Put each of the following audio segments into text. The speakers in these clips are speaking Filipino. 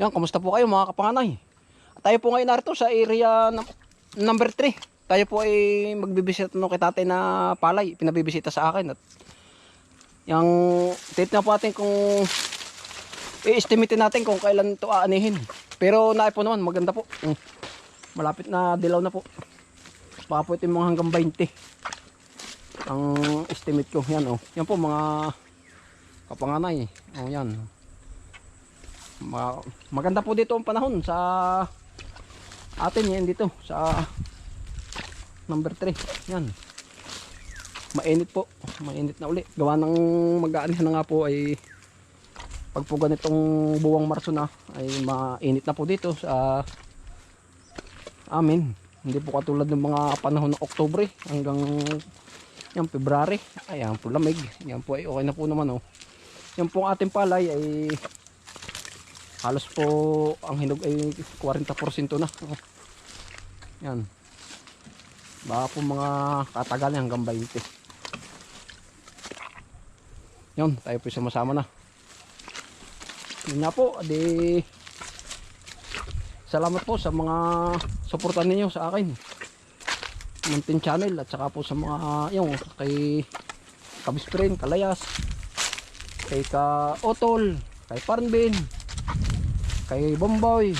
Yan, kamusta po kayo mga kapanganay? Tayo po ngayon narito sa area num- number 3. Tayo po ay magbibisita no kay tatay na palay. Pinabibisita sa akin. At yung titignan po natin kung i-estimate natin kung kailan ito aanihin. Pero naay po naman, maganda po. Mm. Malapit na dilaw na po. Baka po ito yung mga hanggang 20. Ang estimate ko. Yan oh. Yan po mga kapanganay. Oh yan. Ma- maganda po dito ang panahon sa atin yan dito sa number 3 yan. Mainit po mainit na uli. Gawa ng mag-aanihan nga po ay pag po ganitong buwang marso na ay mainit na po dito sa amin. Hindi po katulad ng mga panahon ng Oktubre hanggang yan February. Ayan po lamig. Yan po ay okay na po naman oh. Yan po ang ating palay ay halos po ang hinog ay 40% na. Yan. Baka po mga katagal hanggang 20 yun tayo po sumasama na. Yun nga po di salamat po sa mga suportan ninyo sa akin. Mountain Channel at saka po sa mga yung kay Kabisprin, Kalayas kay Ka Otol kay Parnbin kay Bomboy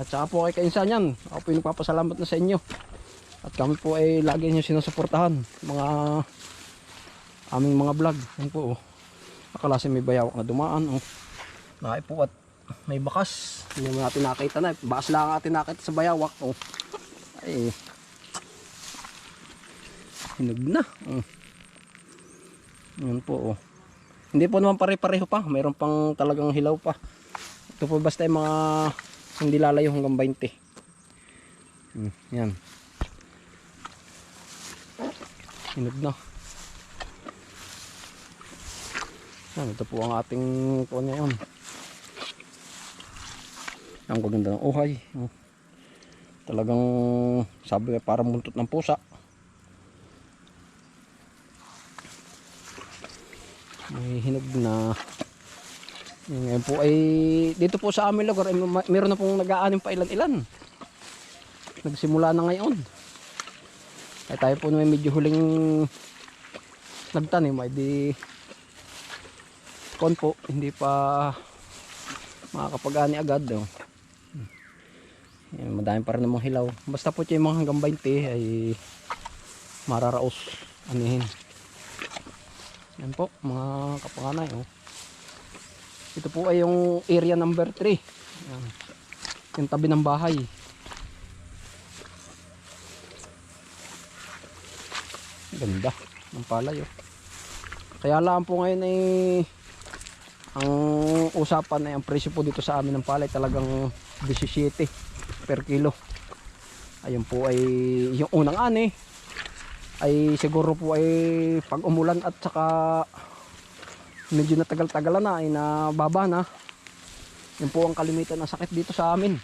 at saka po kay Kainsan yan ako po yung nagpapasalamat na sa inyo at kami po ay lagi nyo sinusuportahan mga aming mga vlog yan po oh. akalasi may bayawak na dumaan oh. Nakay po at may bakas hindi mo natin nakita na bakas lang natin nakita sa bayawak oh. ay hinog na oh. yan po oh. hindi po naman pare-pareho pa mayroon pang talagang hilaw pa ito po basta yung mga hindi lalayo hanggang 20 hmm, yan. Hinog na. Yan, ito po ang ating kuha ngayon. Ang gaganda ng uhay. Oh. talagang sabi nga parang buntot ng pusa. May hinog na Ngayon po ay dito po sa amin lugar ay meron na pong nag-aanim pa ilan-ilan. Nagsimula na ngayon. Ay tayo po may medyo huling nagtanim ay di kon po hindi pa makakapag-ani agad. Oh. Yan, madami pa rin namang hilaw. Basta po yung mga hanggang 20 ay mararaos anihin. Yan po mga kapanganay. Oh. Ito po ay yung area number 3. Yan. Yung tabi ng bahay. Ganda ng palay oh. Kaya lang po ngayon ay ang usapan ay ang presyo po dito sa amin ng palay talagang 17 per kilo. Ayun po ay yung unang ani ay siguro po ay pag umulan at saka medyo natagal-tagalan na ay nababa na. Yun po ang kalimitan ng sakit dito sa amin.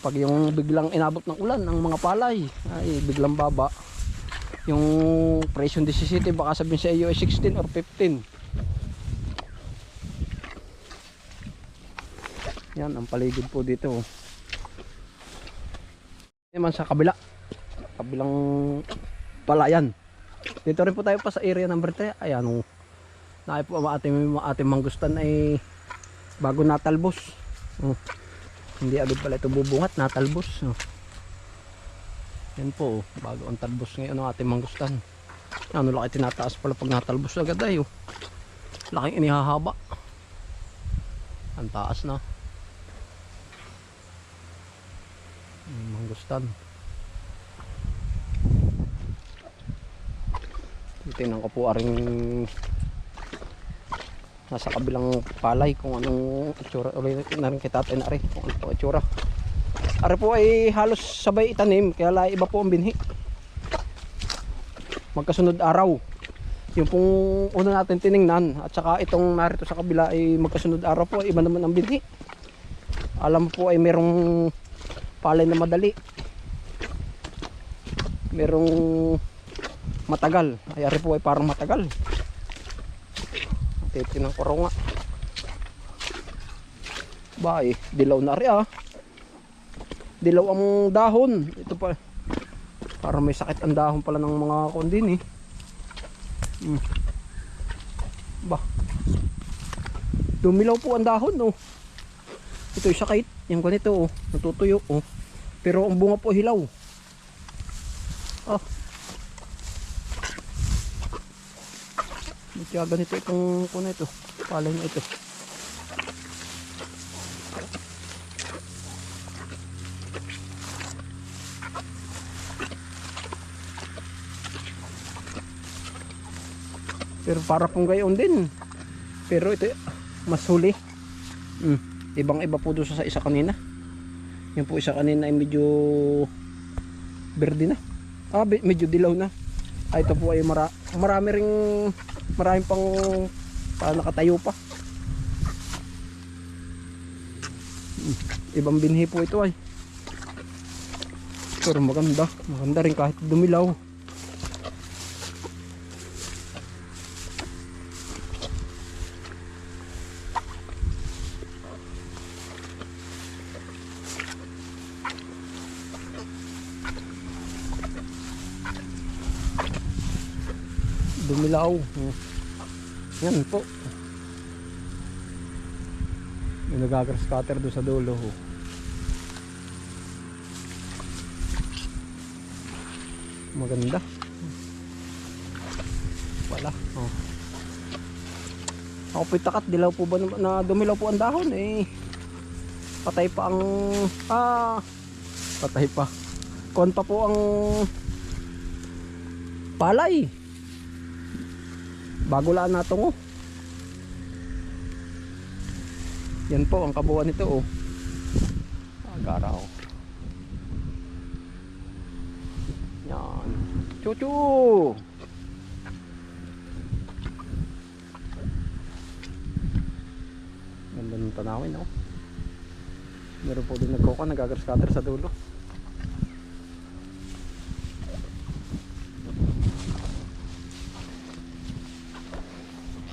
Pag yung biglang inabot ng ulan ng mga palay ay biglang baba. Yung presyo ng 17 baka sabihin sa iyo ay 16 or 15 yan ang paligid po dito. Naman sa kabila. Kabilang palayan. Dito rin po tayo pa sa area number 3 ayan oh na po ang ating, ating manggustan ay bago natalbos oh. hindi agad pala ito bubungat natalbos oh. yan po oh. bago ang talbos ngayon ang ating manggustan ano laki tinataas pala pag natalbos agad ay oh. laking inihahaba ang taas na Yung manggustan tingnan ko po aring nasa kabilang palay kung anong itsura. Ulit na rin kita tayo na rin kung ano po itsura. Ari po ay halos sabay itanim kaya la iba po ang binhi. Magkasunod araw. Yung pong una natin tiningnan at saka itong narito sa kabila ay magkasunod araw po iba naman ang binhi. Alam po ay merong palay na madali. Merong matagal. Ay ari po ay parang matagal titinang ko raw nga Ba eh, dilaw na rin ah. Dilaw ang dahon. Ito pa. Para may sakit ang dahon pala ng mga kondin eh. Hmm. Ba. Dumilaw po ang dahon oh. Ito yung sakit. Yung ganito oh. Natutuyo oh. Pero ang bunga po hilaw. Ah. Kaya ganito itong kuno ito. Palay na ito. Pero para pong gayon din. Pero ito mas huli. Mm. Ibang iba po doon sa isa kanina. Yung po isa kanina ay medyo verde na. Ah, medyo dilaw na. Ah, ito po ay mara marami ring maraming pang pa nakatayo pa. Ibang binhi po ito ay. Pero maganda. Maganda rin kahit dumilaw. Dumilaw Hmm. yan po. May nagagrass cutter doon sa dulo oh. maganda. Wala. Oh. ako po'y takat. Dilaw po ba na, na dumilaw po ang dahon eh. Patay pa ang ah patay pa. Kon pa po ang palay bago lang nato oh. Yan po ang kabuuan nito oh. Agaraw. Yan. Chuchu. Ganda ng tanawin oh. Meron po din nagkuka nagagar-scatter sa dulo.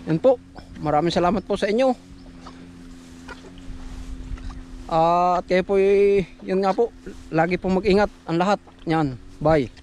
Yan po. Maraming salamat po sa inyo. Ah, at kayo po, yun nga po, lagi po mag-ingat ang lahat. Yan, bye.